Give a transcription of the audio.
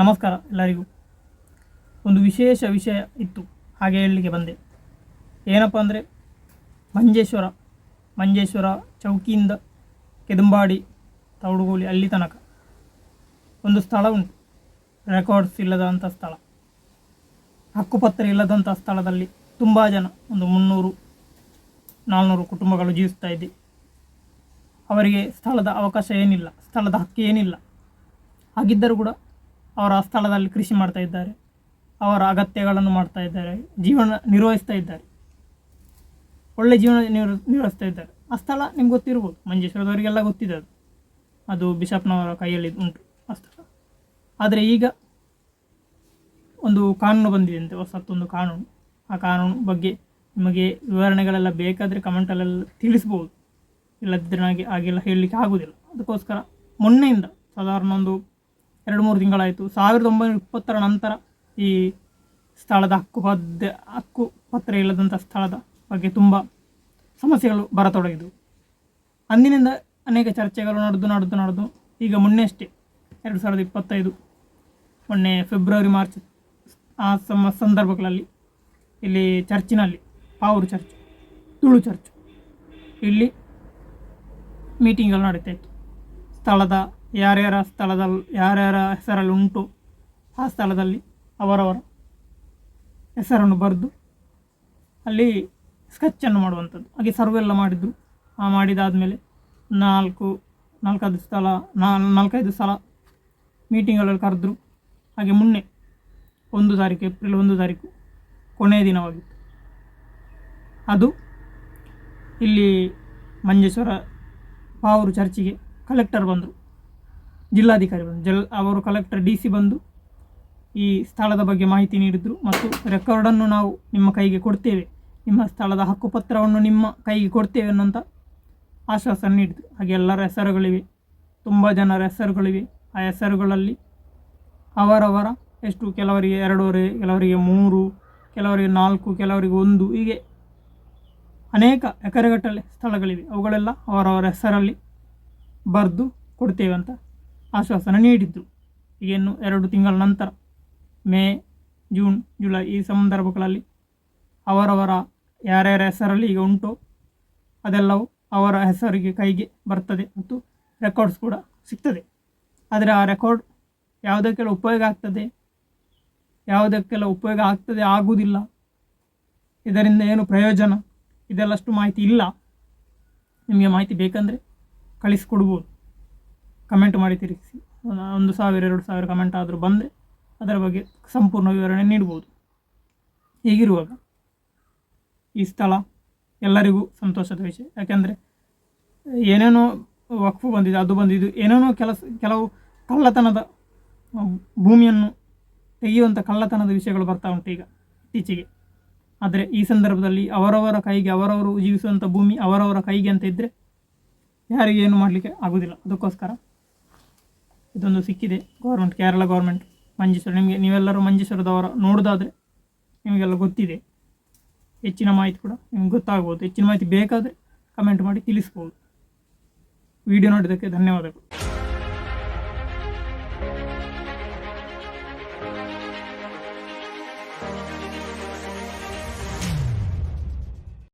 ನಮಸ್ಕಾರ ಎಲ್ಲರಿಗೂ. ಒಂದು ವಿಶೇಷ ವಿಷಯ ಇತ್ತು, ಹಾಗೆ ಹೇಳಲಿಕ್ಕೆ ಬಂದೆ. ಏನಪ್ಪ ಅಂದರೆ, ಮಂಜೇಶ್ವರ ಮಂಜೇಶ್ವರ ಚೌಕಿಯಿಂದ ಕೆದಂಬಾಡಿ ತೌಡುಗೋಲಿ ಅಲ್ಲಿ ತನಕ. ಒಂದು ಸ್ಥಳ ಉಂಟು ರೆಕಾರ್ಡ್ಸ್ ಇಲ್ಲದಂಥ ಸ್ಥಳ. ಹಕ್ಕುಪತ್ರ ಇಲ್ಲದಂಥ ಸ್ಥಳದಲ್ಲಿ ತುಂಬ ಜನ, ಒಂದು ಮುನ್ನೂರು, ನಾಲ್ನೂರು ಕುಟುಂಬಗಳು ಜೀವಿಸ್ತಾ ಇದ್ದೆ. ಅವರಿಗೆ ಸ್ಥಳದ ಅವಕಾಶ ಏನಿಲ್ಲ, ಸ್ಥಳದ ಹಕ್ಕು ಏನಿಲ್ಲ. ಹಾಗಿದ್ದರೂ ಕೂಡ ಅವರ ಸ್ಥಳದಲ್ಲಿ ಕೃಷಿ ಮಾಡ್ತಾ ಇದ್ದಾರೆ. ಅವರ ಅಗತ್ಯಗಳನ್ನು ಮಾಡ್ತಾ ಇದ್ದಾರೆ. ಜೀವನ ನಿರ್ವಹಿಸ್ತಾ ಇದ್ದಾರೆ. ಒಳ್ಳೆ ಜೀವನ ನಿರ್ವ ನಿರ್ವಹಿಸ್ತಾ ಇದ್ದಾರೆ. ಆ ಸ್ಥಳ ನಿಮ್ಗೆ ಗೊತ್ತಿರ್ಬೋದು. ಮಂಜೇಶ್ವರದವರಿಗೆಲ್ಲ ಗೊತ್ತಿದೆ ಅದು. ಅದು ಬಿಷಪ್ನವರ ಕೈಯಲ್ಲಿ ಉಂಟು ಆ ಸ್ಥಳ. ಆದರೆ ಈಗ ಒಂದು ಕಾನೂನು ಬಂದಿದೆ ಅಂತೆ. ಹೊಸತ್ತೊಂದು ಕಾನೂನು. ಆ ಕಾನೂನು ಬಗ್ಗೆ ನಿಮಗೆ ವಿವರಣೆಗಳೆಲ್ಲ ಬೇಕಾದರೆ ಕಮೆಂಟಲ್ಲೆಲ್ಲ ತಿಳಿಸ್ಬೋದು. ಇಲ್ಲದಿದ್ದರೆ ನನಗೆ ಹಾಗೆಲ್ಲ ಹೇಳಲಿಕ್ಕೆ ಆಗೋದಿಲ್ಲ. ಅದಕ್ಕೋಸ್ಕರ ಮೊನ್ನೆಯಿಂದ ಸಾಧಾರಣ ಒಂದು ಎರಡು ಮೂರು ತಿಂಗಳಾಯಿತು. ಸಾವಿರದ ಒಂಬೈನೂರ ಇಪ್ಪತ್ತರ ನಂತರ ಈ ಸ್ಥಳದ ಹಕ್ಕು ಪದ್ದ ಹಕ್ಕು ಪತ್ರ ಇಲ್ಲದಂಥ ಸ್ಥಳದ ಬಗ್ಗೆ ತುಂಬ ಸಮಸ್ಯೆಗಳು ಬರತೊಡಗಿದವು. ಅಂದಿನಿಂದ ಅನೇಕ ಚರ್ಚೆಗಳು ನಡೆದು ನಡೆದು ನಡೆದು, ಈಗ ಮೊನ್ನೆ ಅಷ್ಟೇ ಎರಡು ಸಾವಿರದ ಇಪ್ಪತ್ತೈದು ಮೊನ್ನೆ ಫೆಬ್ರವರಿ, ಮಾರ್ಚ್ ಆ ಸಮ, ಸಂದರ್ಭಗಳಲ್ಲಿ ಇಲ್ಲಿ ಚರ್ಚಿನಲ್ಲಿ, ಪಾವೂರು ಚರ್ಚ್, ತುಳು ಚರ್ಚ್, ಇಲ್ಲಿ ಮೀಟಿಂಗ್ಗಳು ನಡೀತಾ ಇತ್ತು. ಸ್ಥಳದ ಯಾರ್ಯಾರ ಸ್ಥಳದಲ್ಲಿ ಯಾರ್ಯಾರ ಹೆಸರಲ್ಲಿ ಉಂಟು ಆ ಸ್ಥಳದಲ್ಲಿ ಅವರವರ ಹೆಸರನ್ನು ಬರೆದು ಅಲ್ಲಿ ಸ್ಕೆಚ್ಚನ್ನು ಮಾಡುವಂಥದ್ದು. ಹಾಗೆ ಸರ್ವೆ ಎಲ್ಲ ಆ ಮಾಡಿದಾದಮೇಲೆ ನಾಲ್ಕು, ನಾಲ್ಕೈದು ಸ್ಥಳ ನಾಲ್ಕೈದು ಸಲ ಮೀಟಿಂಗ್ಗಳಲ್ಲಿ ಕರೆದ್ರು. ಹಾಗೆ ಮೊನ್ನೆ ಒಂದು ತಾರೀಕು, ಏಪ್ರಿಲ್ ಒಂದು ತಾರೀಕು ಕೊನೆಯ ದಿನವಾಗಿತ್ತು. ಅದು ಇಲ್ಲಿ ಮಂಜೇಶ್ವರ ಪಾವೂರು ಚರ್ಚಿಗೆ ಕಲೆಕ್ಟರ್ ಬಂದರು. ಜಿಲ್ಲಾಧಿಕಾರಿ ಬಂದು, ಜಲ್ ಅವರು ಕಲೆಕ್ಟರ್ ಡಿ ಸಿ ಬಂದು ಈ ಸ್ಥಳದ ಬಗ್ಗೆ ಮಾಹಿತಿ ನೀಡಿದರು ಮತ್ತು ರೆಕಾರ್ಡನ್ನು ನಾವು ನಿಮ್ಮ ಕೈಗೆ ಕೊಡ್ತೇವೆ. ನಿಮ್ಮ ಸ್ಥಳದ ಹಕ್ಕುಪತ್ರವನ್ನು ನಿಮ್ಮ ಕೈಗೆ ಕೊಡ್ತೇವೆ ಅನ್ನೋಂಥ ಆಶ್ವಾಸನೆ ನೀಡಿದರು. ಹಾಗೆ ಎಲ್ಲರ ಹೆಸರುಗಳಿವೆ. ತುಂಬ ಜನರ ಹೆಸರುಗಳಿವೆ. ಆ ಹೆಸರುಗಳಲ್ಲಿ ಅವರವರ ಎಷ್ಟು, ಕೆಲವರಿಗೆ ಎರಡೂವರೆ, ಕೆಲವರಿಗೆ ಮೂರು, ಕೆಲವರಿಗೆ ನಾಲ್ಕು, ಕೆಲವರಿಗೆ ಒಂದು, ಹೀಗೆ ಅನೇಕ ಎಕರೆಗಟ್ಟಲೆ ಸ್ಥಳಗಳಿವೆ. ಅವುಗಳೆಲ್ಲ ಅವರವರ ಹೆಸರಲ್ಲಿ ಬರೆದು ಕೊಡ್ತೇವೆ ಅಂತ ಆಶ್ವಾಸನೆ ನೀಡಿದ್ದು ಈಗಿನ್ನು ಎರಡು ತಿಂಗಳ ನಂತರ, ಮೇ, ಜೂನ್, ಜುಲೈ ಈ ಸಂದರ್ಭಗಳಲ್ಲಿ ಅವರವರ ಯಾರ್ಯಾರ ಹೆಸರಲ್ಲಿ ಈಗ ಉಂಟು, ಅದೆಲ್ಲವೂ ಅವರ ಹೆಸರಿಗೆ ಕೈಗೆ ಬರ್ತದೆ ಮತ್ತು ರೆಕಾರ್ಡ್ಸ್ ಕೂಡ ಸಿಗ್ತದೆ. ಆದರೆ ಆ ರೆಕಾರ್ಡ್ ಯಾವುದಕ್ಕೆಲ್ಲ ಉಪಯೋಗ ಆಗ್ತದೆ, ಯಾವುದಕ್ಕೆಲ್ಲ ಉಪಯೋಗ ಆಗ್ತದೆ ಆಗುವುದಿಲ್ಲ. ಇದರಿಂದ ಏನು ಪ್ರಯೋಜನ? ಇದೆಲ್ಲಷ್ಟು ಮಾಹಿತಿ ಇಲ್ಲ. ನಿಮಗೆ ಮಾಹಿತಿ ಬೇಕಂದರೆ ಕಳಿಸಿಕೊಡ್ಬೋದು. ಕಮೆಂಟ್ ಮಾಡಿ ತಿರುಗಿಸಿ. ಒಂದು ಸಾವಿರ, ಎರಡು ಸಾವಿರ ಕಮೆಂಟ್ ಆದರೂ ಬಂದರೆ ಅದರ ಬಗ್ಗೆ ಸಂಪೂರ್ಣ ವಿವರಣೆ ನೀಡ್ಬೋದು. ಹೀಗಿರುವಾಗ ಈ ಸ್ಥಳ ಎಲ್ಲರಿಗೂ ಸಂತೋಷದ ವಿಷಯ. ಯಾಕೆಂದರೆ ಏನೇನೋ ವಕ್ಫು ಬಂದಿದೆ, ಅದು ಬಂದಿದ್ದು, ಏನೇನೋ ಕೆಲಸ, ಕೆಲವು ಕಳ್ಳತನದ ಭೂಮಿಯನ್ನು ತೆಗೆಯುವಂಥ ಕಳ್ಳತನದ ವಿಷಯಗಳು ಬರ್ತಾ ಉಂಟು ಈಗ ಇತ್ತೀಚೆಗೆ. ಆದರೆ ಈ ಸಂದರ್ಭದಲ್ಲಿ ಅವರವರ ಕೈಗೆ, ಅವರವರು ಜೀವಿಸುವಂಥ ಭೂಮಿ ಅವರವರ ಕೈಗೆ ಅಂತ ಇದ್ದರೆ ಯಾರಿಗೆ ಏನು ಮಾಡಲಿಕ್ಕೆ ಆಗೋದಿಲ್ಲ. ಅದಕ್ಕೋಸ್ಕರ ಇದೊಂದು ಸಿಕ್ಕಿದೆ. ಗೌರ್ಮೆಂಟ್ ಕೇರಳ ಗೌರ್ಮೆಂಟ್ ಮಂಜೇಶ್ವರ ನಿಮಗೆ ನೀವೆಲ್ಲರೂ ಮಂಜೇಶ್ವರದವರ ನೋಡೋದಾದರೆ ನಿಮಗೆಲ್ಲ ಗೊತ್ತಿದೆ. ಹೆಚ್ಚಿನ ಮಾಹಿತಿ ಕೂಡ ನಿಮ್ಗೆ ಗೊತ್ತಾಗ್ಬೋದು. ಹೆಚ್ಚಿನ ಮಾಹಿತಿ ಬೇಕಾದರೆ ಕಮೆಂಟ್ ಮಾಡಿ ತಿಳಿಸ್ಬೋದು. ವಿಡಿಯೋ ನೋಡಿದ್ದಕ್ಕೆ ಧನ್ಯವಾದಗಳು.